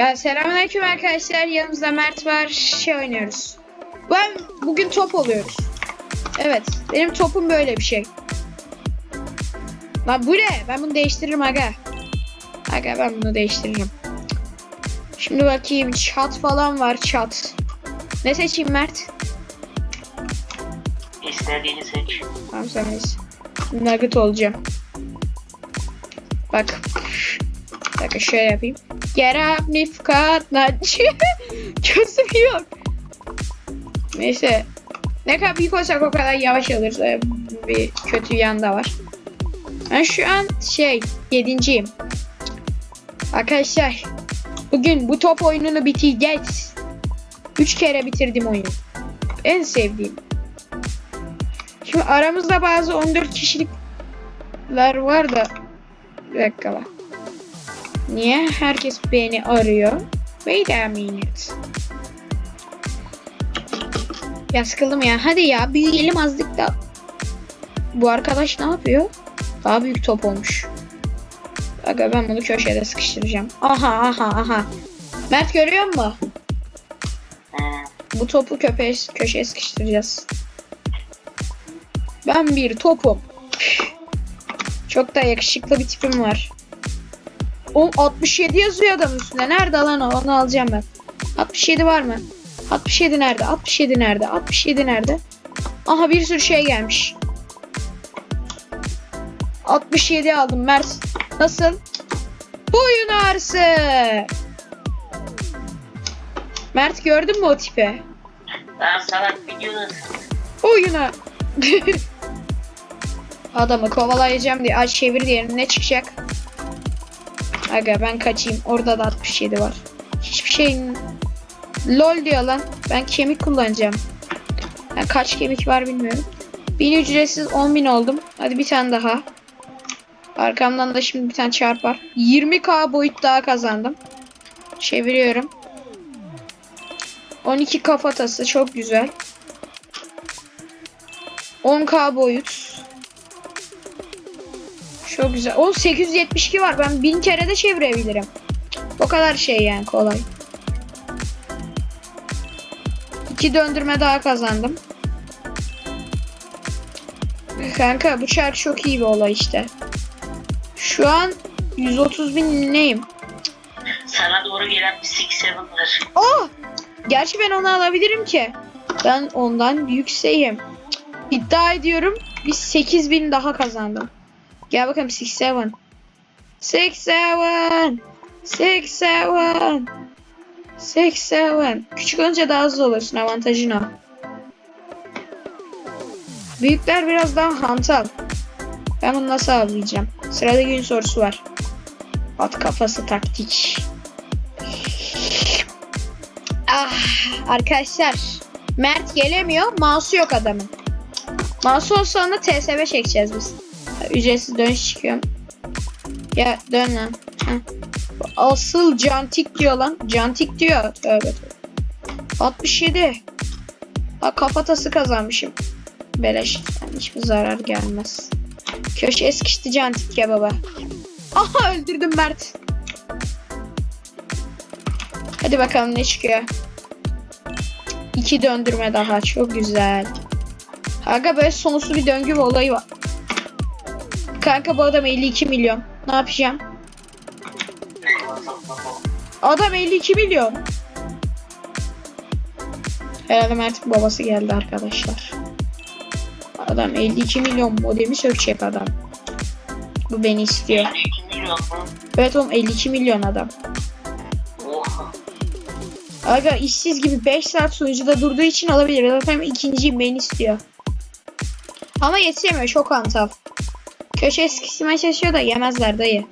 Ya selamünaleyküm arkadaşlar. Yanımızda Mert var. Şey oynuyoruz. Ben bugün top oluyoruz. Evet. Benim topum böyle bir şey. Lan bu ne? Ben bunu değiştiririm aga. Aga ben bunu değiştiririm. Şimdi bakayım çat falan var çat. Ne seçeyim Mert? İstediğini seç. Tamam sen. Nugget olacağım. Bak. Bak şöyle yapayım. Get up Nifkat Naç. Gözüm yok. Neyse. Ne kadar büyük olsak o kadar yavaş alırız. Bir kötü yan da var. Ben şu an şey yedinciyim. Arkadaşlar bugün bu top oyununu bitireceğiz. Üç kere bitirdim oyunu. En sevdiğim. Şimdi aramızda bazı 14 kişilikler var da bir dakika bak. Niye herkes beni arıyor? Wait a minute. Ya sıkıldım ya. Hadi ya büyüyelim azlık da. Bu arkadaş ne yapıyor? Daha büyük top olmuş. Aga ben bunu köşede sıkıştıracağım. Aha aha aha. Mert görüyor musun? Bu topu köpeğe, köşeye sıkıştıracağız. Ben bir topum. Çok da yakışıklı bir tipim var. O 67 yazıyor adam üstünde. Nerede lan o? Onu alacağım ben. 67 var mı? 67 nerede? 67 nerede? 67 nerede? Aha bir sürü şey gelmiş. 67 aldım Mert. Nasıl? Boyun ağrısı. Mert gördün mü o tipi? Ben salak videoda Oyuna. Adamı kovalayacağım diye aç çevir diyelim ne çıkacak? Aga ben kaçayım. Orada da 67 var. Hiçbir şeyin LOL diyor lan. Ben kemik kullanacağım. Ben kaç kemik var bilmiyorum. 1000 ücretsiz 10.000 oldum. Hadi bir tane daha. Arkamdan da şimdi bir tane çarp var. 20k boyut daha kazandım. Çeviriyorum. 12 kafatası çok güzel. 10k boyut. Çok güzel. O 872 var. Ben 1000 kere de çevirebilirim. O kadar şey yani kolay. İki döndürme daha kazandım. Kanka bu çark çok iyi bir olay işte. Şu an 130 bin neyim? sana doğru gelen bir Six Seven var. Oh! Gerçi ben onu alabilirim ki. Ben ondan yükseğim. İddia ediyorum bir 8000 daha kazandım. Gel bakalım 67. 67. 67. 67. Küçük olunca daha hızlı olursun avantajın o. Büyükler biraz daha hantal. Ben bunu nasıl avlayacağım? Sırada gün sorusu var. At kafası taktik. Ah arkadaşlar. Mert gelemiyor. Mouse'u yok adamın. Mouse olsa ona TSB çekeceğiz biz. Ücretsiz dönüş çıkıyorum. Ya dön lan. Asıl cantik diyor lan. Cantik diyor. Tövbe. 67. Ha kafatası kazanmışım. Beleş. Yani hiçbir zarar gelmez. Köşeye sıkıştı cantik ya baba. Aha öldürdüm Mert. Hadi bakalım ne çıkıyor. İki döndürme daha. Çok güzel. Kanka böyle sonsuz bir döngü olayı var. Kanka bu adam 52 milyon. Ne yapacağım? Adam 52 milyon. Herhalde Mert'in babası geldi arkadaşlar. Adam 52 milyon modemi sökecek adam. Bu beni istiyor. 52 milyon mu? Evet oğlum 52 milyon adam. Oha. Aga işsiz gibi 5 saat sunucuda durduğu için alabilir. Zaten ikinciyim beni istiyor. Ama yetişemiyor çok hantal. Köşeye sıkıştırmaya çalışıyor da yemezler dayı.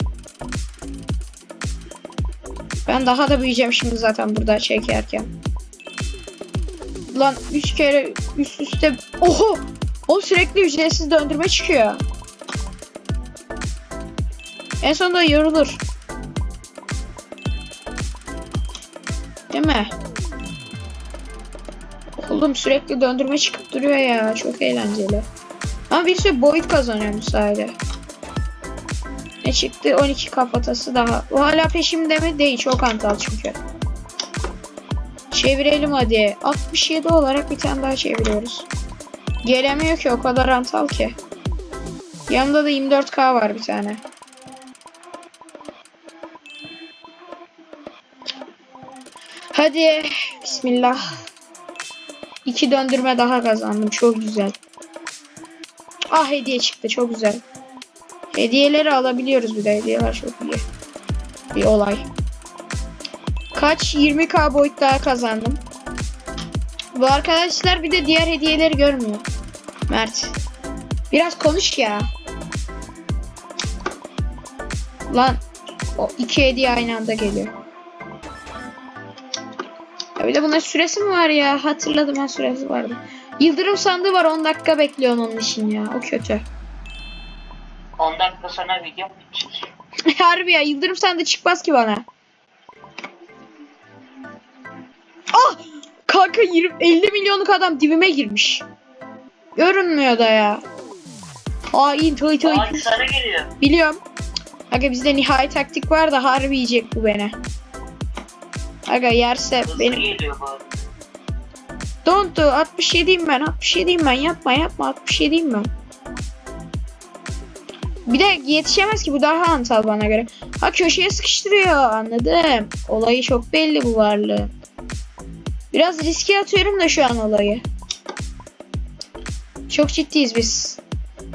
Ben daha da büyüyeceğim şimdi zaten burada çekerken. Lan 3 kere üst üste... Oho! O sürekli ücretsiz döndürme çıkıyor. En sonunda yorulur. Değil mi? Oğlum sürekli döndürme çıkıp duruyor ya. Çok eğlenceli. Ama bir sürü boyut kazanıyorum sadece. Ne çıktı? 12 kafatası daha. O hala peşimde mi? Değil. Çok antal çünkü. Çevirelim hadi. 67 olarak bir tane daha çeviriyoruz. Gelemiyor ki o kadar antal ki. Yanında da 24k var bir tane. Hadi. Bismillah. İki döndürme daha kazandım. Çok güzel. Ah hediye çıktı. Çok güzel. Hediyeleri alabiliyoruz bir de. Hediyeler çok iyi. Bir olay. Kaç? 20k boyut daha kazandım. Bu arkadaşlar bir de diğer hediyeleri görmüyor. Mert. Biraz konuş ya. Lan. O iki hediye aynı anda geliyor. Ya bir de bunun süresi mi var ya? Hatırladım ha süresi vardı. Yıldırım sandığı var 10 dakika bekliyor onun için ya. O kötü. 10 dakika sonra video mu? Harbi ya yıldırım sandığı çıkmaz ki bana. Ah! Kanka 20, 50 milyonluk adam dibime girmiş. Görünmüyor da ya. Hain toy toy. Ay sarı geliyor. Biliyorum. Aga bizde nihai taktik var da harbi yiyecek bu beni. Aga yerse Hızlı benim. geliyor bu arada. Don't do. 67'yim ben. 67'yim ben. Yapma yapma. 67'yim ben. Bir de yetişemez ki bu daha antal bana göre. Ha köşeye sıkıştırıyor anladım. Olayı çok belli bu varlığı. Biraz riske atıyorum da şu an olayı. Çok ciddiyiz biz.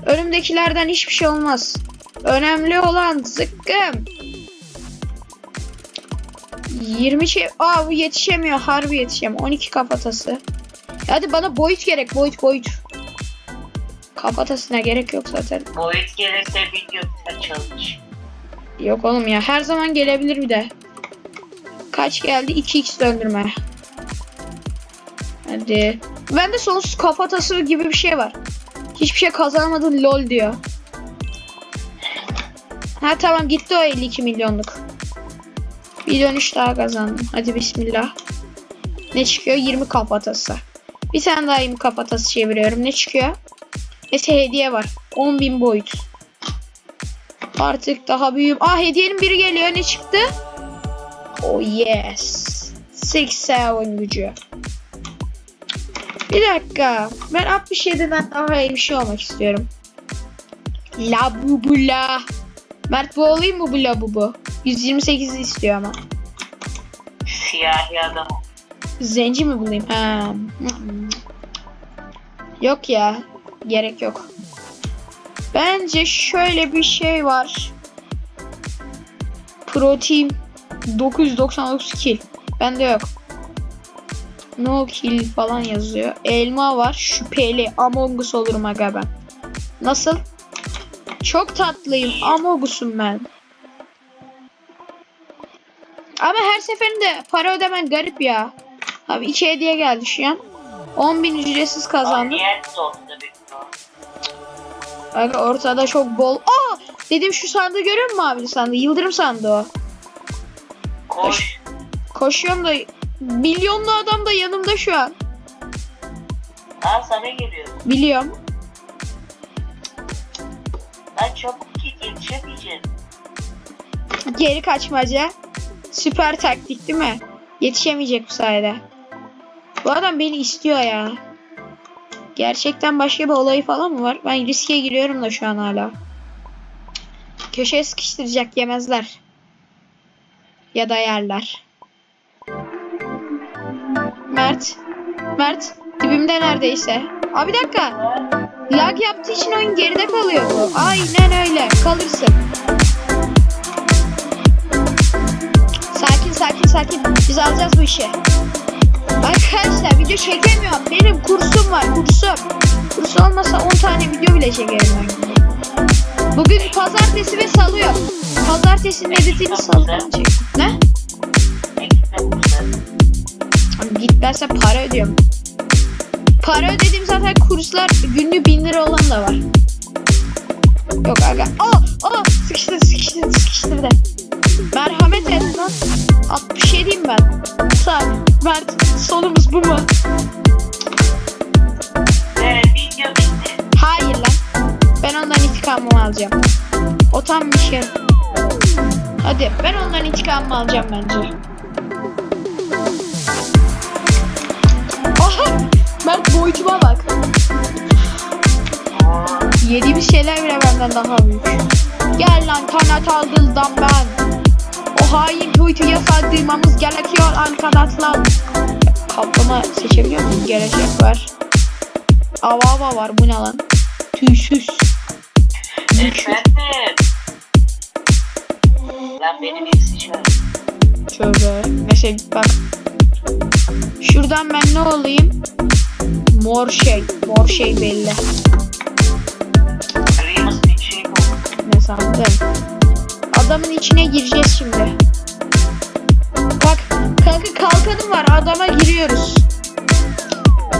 Önümdekilerden hiçbir şey olmaz. Önemli olan zıkkım. 20 şey... Aa bu yetişemiyor. Harbi yetişemiyor. 12 kafatası. Hadi bana boyut gerek. Boyut boyut. Kafatasına gerek yok zaten. Boyut gelirse video çalış. Yok oğlum ya. Her zaman gelebilir bir de. Kaç geldi? 2x döndürme. Hadi. Bende sonsuz kafatası gibi bir şey var. Hiçbir şey kazanamadın lol diyor. Ha tamam gitti o 52 milyonluk. Bir dönüş daha kazandım. Hadi bismillah. Ne çıkıyor? 20 kafatası. Bir tane daha 20 kafatası çeviriyorum. Ne çıkıyor? Neyse hediye var. 10.000 boyut. Artık daha büyüğüm. Ah hediyenin biri geliyor. Ne çıktı? Oh yes. Six seven gücü. Bir dakika. Ben 67'den daha iyi bir şey olmak istiyorum. La bu bu la. Mert bu olayım mı bu la bu bu? 128 istiyor ama. Siyahi adam. Zenci mi bulayım? Ha. Yok ya. Gerek yok. Bence şöyle bir şey var. Protein 999 kill. Bende yok. No kill falan yazıyor. Elma var. Şüpheli. Among Us olurum aga ben. Nasıl? Çok tatlıyım. Among Us'um ben. Ama her seferinde para ödemen garip ya. Abi iki hediye geldi şu an. 10.000 ücretsiz kazandım. niye ortada çok bol. Aa! Dedim şu sandığı görüyor musun abi sandığı? Yıldırım sandığı o. Koş. Koşuyorum da milyonlu adam da yanımda şu an. Ha sana geliyor. Biliyorum. Ben çabuk git yetişemeyeceğim. Geri kaçmaca. Süper taktik değil mi? Yetişemeyecek bu sayede. Bu adam beni istiyor ya. Gerçekten başka bir olayı falan mı var? Ben riske giriyorum da şu an hala. Köşeye sıkıştıracak yemezler. Ya da yerler. Mert. Mert. Dibimde neredeyse. Abi bir dakika. Lag yaptığı için oyun geride kalıyor. Aynen öyle. Kalırsın. Sakin sakin sakin. Biz alacağız bu işi. Arkadaşlar video çekemiyorum. Benim kursum var kursum. Kurs olmasa 10 tane video bile çekerim. Bugün pazartesi ve salı yok. Pazartesinin editini salıdan çek. Ne? Abi gitmezse para ödüyorum. Para ödediğim zaten kurslar günlüğü 1000 lira olan da var. Yok aga. Aa, aa sıkıştırdı sıkıştırdı sıkıştırdı. Merhamet et lan. 67'yim ben. Sağ Mert sonumuz bu mu? Ve video bitti. Hayır lan. Ben ondan intikamımı alacağım. O tam bir şey. Hadi ben ondan intikamımı alacağım bence. Aha! Mert boyutuma bak. Yediğimiz şeyler bile benden daha büyük. Gel lan kanat aldıldan ben. Hain boyutu yasadırmamız gerekiyor arkadaşlar. Kaplama seçebiliyor muyum? Gelecek var. Ava ava var bu ne lan? Tüysüz. Efendim. Lan benim an. Tövbe. Mesela bak. Şuradan ben ne olayım? Mor şey. Mor şey belli. Şey. Ne sandın? Adamın içine gireceğiz şimdi. Bak kanka kalkanım var adama giriyoruz.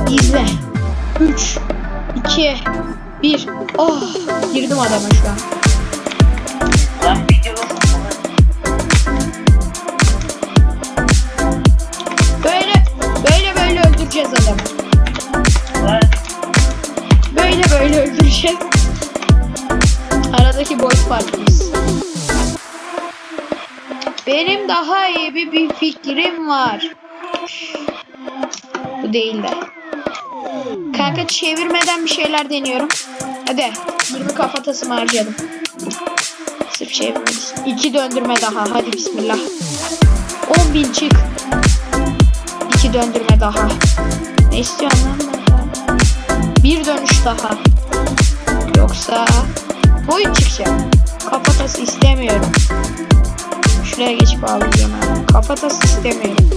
İzle. 3 2 1 Oh girdim adama şu an. Böyle böyle böyle öldüreceğiz adamı. Böyle böyle öldüreceğiz. Aradaki boyut farkımız. Benim daha iyi bir, bir fikrim var. Bu değil de. Kanka çevirmeden bir şeyler deniyorum. Hadi. 20 kafatasımı harcadım. Sırf çevirmelisin. İki döndürme daha. Hadi bismillah. 10 bin çık. İki döndürme daha. Ne istiyorsun lan? Bir dönüş daha. Yoksa boyun çıkacak. Kafatası istemiyorum. Şuraya geçip ağlayacağım abi. Kafatası istemiyorum.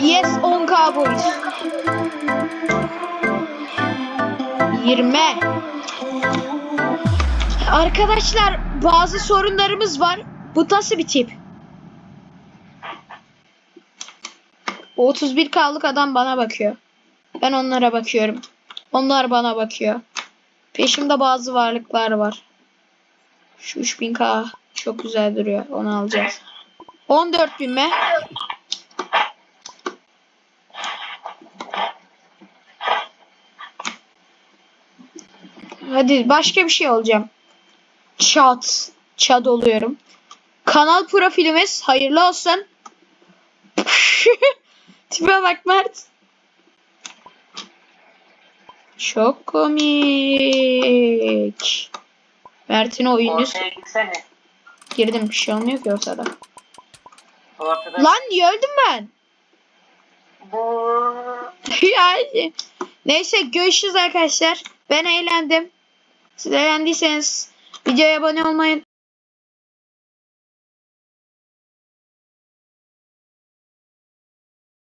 Yes 10k boyut. 20. Arkadaşlar bazı sorunlarımız var. Bu nasıl bir tip? O 31k'lık adam bana bakıyor. Ben onlara bakıyorum. Onlar bana bakıyor. Peşimde bazı varlıklar var. Şu 3000k çok güzel duruyor. Onu alacağız. 14.000 mi? Hadi başka bir şey olacağım. Chat. Chat oluyorum. Kanal profilimiz hayırlı olsun. Tipe bak Mert. Çok komik. Mert'in oyunu ortaya gitsene. Girdim bir şey olmuyor ki ortada. Ortada. Lan niye öldüm ben? Yani. Neyse görüşürüz arkadaşlar. Ben eğlendim. Siz eğlendiyseniz videoya abone olmayı